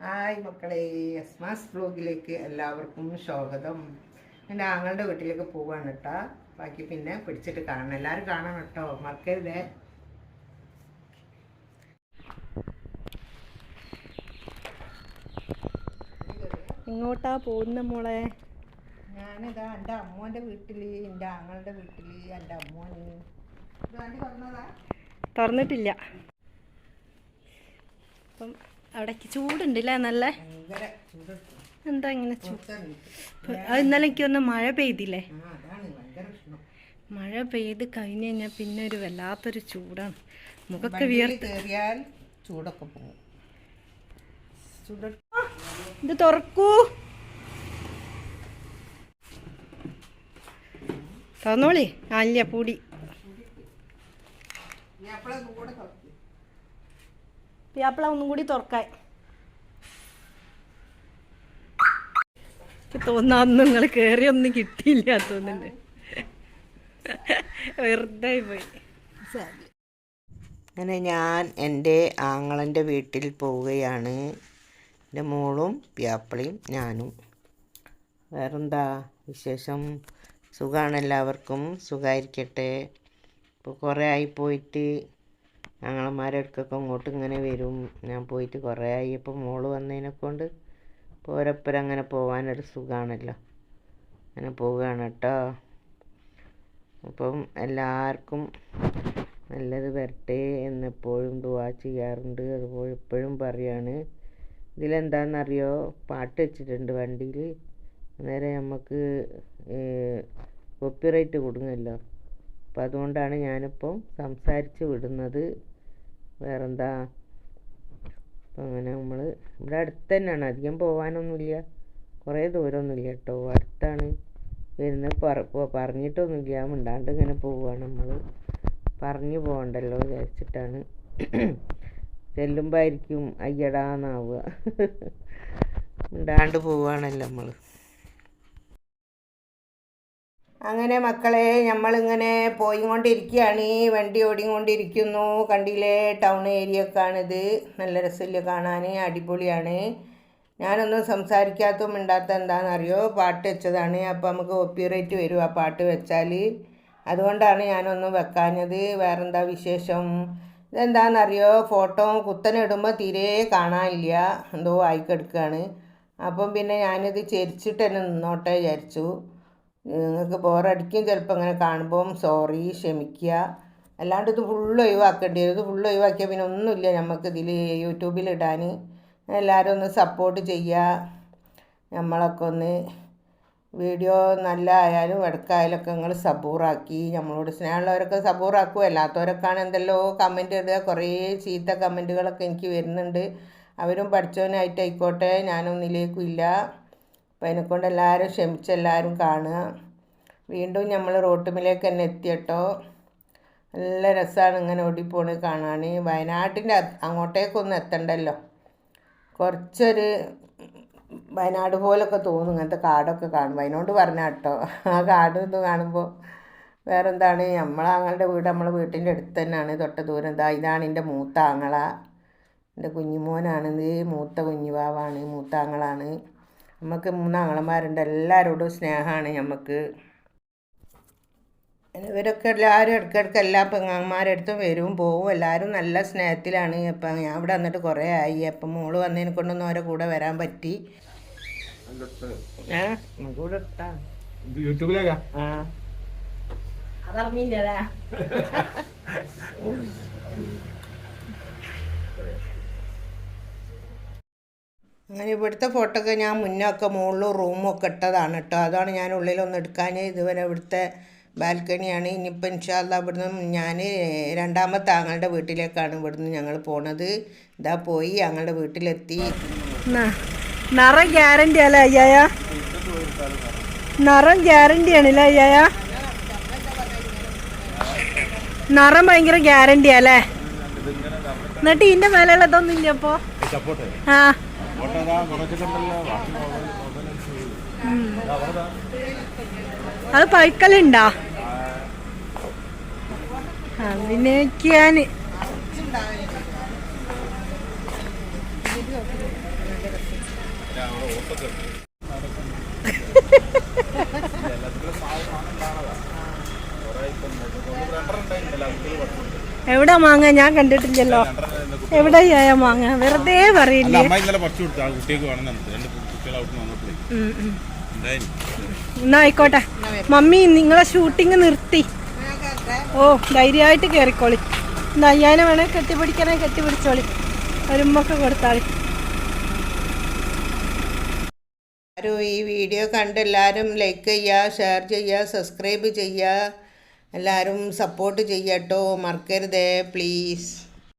Hi മക്കളെ എസ്മാസ് ബ്ലോഗിലേക്ക് എല്ലാവർക്കും സ്വാഗതം. എന്റെ ആങ്ങളുടെ വീട്ടിലേക്ക് പോവാണ് കേട്ടോ ബാക്കി പിന്നെ പിടിച്ചിട്ട് കാണണം. എല്ലാവരും കാണണം കേട്ടോ മറക്കരുതേ. എങ്ങോട്ടാ പോകുന്ന മോളെ? ഞാനിതാ എന്റെ അമ്മോന്റെ വീട്ടിൽ എന്റെ ആങ്ങളുടെ വീട്ടിൽ എന്റെ അമ്മോന്. തുറന്നിട്ടില്ല. അപ്പം അവിടേക്ക് ചൂടുണ്ടല്ലേ നല്ല? എന്താ ഇങ്ങനെ ചൂട് അത് ഇന്നലെ എനിക്കൊന്ന് മഴ പെയ്തില്ലേ? മഴ പെയ്ത് കഴിഞ്ഞ് കഴിഞ്ഞാൽ പിന്നെ ഒരു വല്ലാത്തൊരു ചൂടാണ്. മുഖൊക്കെ വിയർത്ത് ചൂടൊക്കെ പോകും. ഇത് തുറക്കൂ. തന്നോളി അല്ല പൂടി ഞാൻ അപ്പോഴേ കൂടെ തുറക്കും പിയാപ്പിള ഒന്നും കൂടി തുറക്കാൻ എനിക്ക് അന്ന് നിങ്ങൾ കേറിയൊന്നും കിട്ടിയില്ല തോന്നുന്നുണ്ട്. വെറുതെ പോയി. അങ്ങനെ ഞാൻ എന്റെ ആങ്ങളന്റെ വീട്ടിൽ പോവുകയാണ്. എന്റെ മോളും പിയാപ്പിളയും ഞാനും. വേറെന്താ വിശേഷം? സുഖമാണ് എല്ലാവർക്കും. സുഖമായിരിക്കട്ടെ ഇപ്പോൾ കുറേ ആയി പോയിട്ട് ഞങ്ങളമാരുടെ അടുക്കൊക്കെ അങ്ങോട്ട് ഇങ്ങനെ വരും. ഞാൻ പോയിട്ട് കുറേ ആയി. ഇപ്പോൾ മോൾ വന്നതിനെ കൊണ്ട് ഓരോപ്പരം അങ്ങനെ പോകാനൊരു സുഖമാണല്ലോ അങ്ങനെ പോവുകയാണ് കേട്ടോ അപ്പം എല്ലാവർക്കും നല്ലത് വരട്ടെ എന്നെപ്പോഴും ദുവാ ചെയ്യാറുണ്ട്. അതുപോലെ എപ്പോഴും പറയാണ്. ഇതിലെന്താണെന്നറിയോ പാട്ട് വെച്ചിട്ടുണ്ട് വണ്ടിയിൽ അന്നേരം നമുക്ക് കോപ്പിറൈറ്റ് കൊടുങ്ങല്ലോ. അപ്പം അതുകൊണ്ടാണ് ഞാനിപ്പം സംസാരിച്ച് വിടുന്നത്. വേറെന്താ? അങ്ങനെ നമ്മൾ ഇവിടെ അടുത്ത് തന്നെയാണ് അധികം പോകാനൊന്നുമില്ല കുറേ ദൂരമൊന്നുമില്ല കേട്ടോ. അടുത്താണ്. വരുന്നത് പറ പറഞ്ഞിട്ടൊന്നുമില്ല. മിണ്ടാണ്ട് ഇങ്ങനെ പോവുകയാണ് നമ്മൾ പറഞ്ഞു പോകണ്ടല്ലോ വിചാരിച്ചിട്ടാണ്. ചെല്ലുമ്പോൾ ആയിരിക്കും അയ്യടാന്നാവുക. മിണ്ടാണ്ട് പോവുകയാണല്ലോ നമ്മൾ അങ്ങനെ മക്കളെ നമ്മളിങ്ങനെ ഈ വണ്ടി ഓടിക്കൊണ്ടിരിക്കുന്നു കണ്ടില്ലേ ടൗൺ ഏരിയ ഒക്കെ ആണിത് നല്ല രസമില്ല കാണാൻ അടിപൊളിയാണ്. ഞാനൊന്നും സംസാരിക്കാത്ത മിണ്ടാത്ത എന്താണെന്നറിയോ? പാട്ട് വെച്ചതാണ്. അപ്പോൾ നമുക്ക് കോപ്പിറൈറ്റ് വരും ആ പാട്ട് വെച്ചാൽ അതുകൊണ്ടാണ് ഞാനൊന്നും വെക്കാഞ്ഞത്. വേറെന്താ വിശേഷം? ഇതെന്താണെന്നറിയോ? ഫോട്ടോ കുത്തനിടുമ്പോൾ തീരെ കാണാനില്ല. എന്തോ ആയിക്കെടുക്കുകയാണ് അപ്പം പിന്നെ ഞാനിത് ചെരിച്ചിട്ട് തന്നെ നിന്നോട്ടെ വിചാരിച്ചു. നിങ്ങൾക്ക് ബോറടിക്കും ചിലപ്പോൾ അങ്ങനെ കാണുമ്പോൾ സോറി ക്ഷമിക്കുക അല്ലാണ്ട് ഇത് ഫുള്ള് ഒഴിവാക്കേണ്ടി വരും. ഇത് ഫുള്ള് ഒഴിവാക്കിയാൽ പിന്നെ ഒന്നുമില്ല നമുക്ക് ഇതിൽ യൂട്യൂബിൽ ഇടാൻ എല്ലാവരും ഒന്ന് സപ്പോർട്ട് ചെയ്യുക നമ്മളൊക്കെ ഒന്ന് വീഡിയോ നല്ല ആയാലും ഇടക്കായാലൊക്കെ നിങ്ങൾ സബൂറാക്കി നമ്മളോട് സ്നേഹമുള്ളവരൊക്കെ സബൂറാക്കും അല്ലാത്തവരൊക്കെയാണ് എന്തെല്ലോ കമന്റ് ഇടുക. കുറേ ചീത്ത കമന്റുകളൊക്കെ എനിക്ക് വരുന്നുണ്ട്. അവരും പഠിച്ചവനായിട്ടായിക്കോട്ടെ. ഞാനൊന്നിലേക്കും ഇല്ല. അപ്പം അതിനെക്കൊണ്ട് എല്ലാവരും ക്ഷമിച്ച് എല്ലാവരും കാണുക. വീണ്ടും നമ്മൾ റോട്ടുമിലേക്ക് തന്നെ എത്തിയട്ടോ നല്ല രസമാണ് ഇങ്ങനെ ഓടിപ്പോണ് കാണാൻ വയനാട്ടിന്റെ അങ്ങോട്ടേക്കൊന്നും എത്തണ്ടല്ലോ. കുറച്ചൊരു വയനാട് പോലൊക്കെ തോന്നും ഇങ്ങനത്തെ കാടൊക്കെ കാണും അതിനോട് പറഞ്ഞ കേട്ടോ. ആ കാട് ഇത് കാണുമ്പോൾ വേറെ എന്താണ് നമ്മളാങ്ങളുടെ വീട് നമ്മളെ വീട്ടിന്റെ അടുത്ത് തന്നെയാണ് തൊട്ട ദൂരം. ഇതാ ഇതാണ് എന്റെ മൂത്ത ആങ്ങള. എന്റെ കുഞ്ഞുമോനാണിത് മൂത്ത കുഞ്ഞുവാവാണ്. മൂത്ത ആങ്ങളാണ്. നമുക്ക് മൂന്നാങ്ങളമാരുണ്ട്. എല്ലാവരോടും സ്നേഹമാണ് നമുക്ക് ഇവരൊക്കെ എല്ലാവരും ഇടയ്ക്കിടയ്ക്ക് എല്ലാ പെങ്ങന്മാരുടെ അടുത്തും വരും പോവും. എല്ലാവരും നല്ല സ്നേഹത്തിലാണ്. ഇപ്പം ഞാൻ ഇവിടെ വന്നിട്ട് കുറേ ആയി. അപ്പം മോൾ വന്നതിനെ കൊണ്ടൊന്നും അവരെ കൂടെ വരാൻ പറ്റി. യൂട്യൂബിലേക്കാ ആ. അതറിഞ്ഞില്ലല്ലേ? അങ്ങനെ ഇവിടുത്തെ ഫോട്ടോ ഒക്കെ ഞാൻ മുന്നേ ഒക്കെ മുകളിലും റൂമും ഒക്കെ ഇട്ടതാണ് കേട്ടോ അതാണ് ഞാൻ ഉള്ളിലൊന്നും എടുക്കാൻ ഇതുവരെ ഇവിടുത്തെ ബാൽക്കണിയാണ് ഇനിയിപ്പോൾ ഇൻഷാല്ല ഇവിടുന്ന് ഞാൻ രണ്ടാമത്തെ ആങ്ങളുടെ വീട്ടിലേക്കാണ് ഇവിടുന്ന് ഞങ്ങൾ പോണത്. ഇതാ പോയി ഞങ്ങളുടെ വീട്ടിലെത്തി. നിറം ഗ്യാരണ്ടി അല്ലേ അയ്യായ? നിറം ഗ്യാരണ്ടി ആണല്ലേ അയ്യായ? നിറം ഭയങ്കര ഗ്യാരണ്ടി അല്ലേ? എന്നിട്ട് ഇതിന്റെ മേലെയുള്ള ഇതൊന്നും ഇല്ല അപ്പോ? സപ്പോർട്ട് ആ. അത് പഴുക്കലുണ്ടോ? അഭിനയിക്കാന് നല്ല എവിടെ മാങ്ങ? ഞാൻ കണ്ടിട്ടില്ലല്ലോ. എവിടെ ആയ മാങ്ങ? വെറുതെ പറയില്ല? എന്നാ ആയിക്കോട്ടെ. മമ്മി നിങ്ങളെ ഷൂട്ടിങ് നിർത്തി. ഓ ധൈര്യമായിട്ട് കേറിക്കോളി. എന്നാ അയ്യാനെ വേണേ കെട്ടിപ്പിടിക്കണേ കെട്ടിപ്പിടിച്ചോളി. ഒരുമ്മൊക്കെ കൊടുത്താളി. ആരും ഈ വീഡിയോ കണ്ട് എല്ലാവരും ലൈക്ക് ചെയ്യുക ഷെയർ ചെയ്യുക സബ്സ്ക്രൈബ് ചെയ്യുക. എല്ലാവരും സപ്പോർട്ട് ചെയ്യട്ടോ മറക്കരുതേ പ്ലീസ്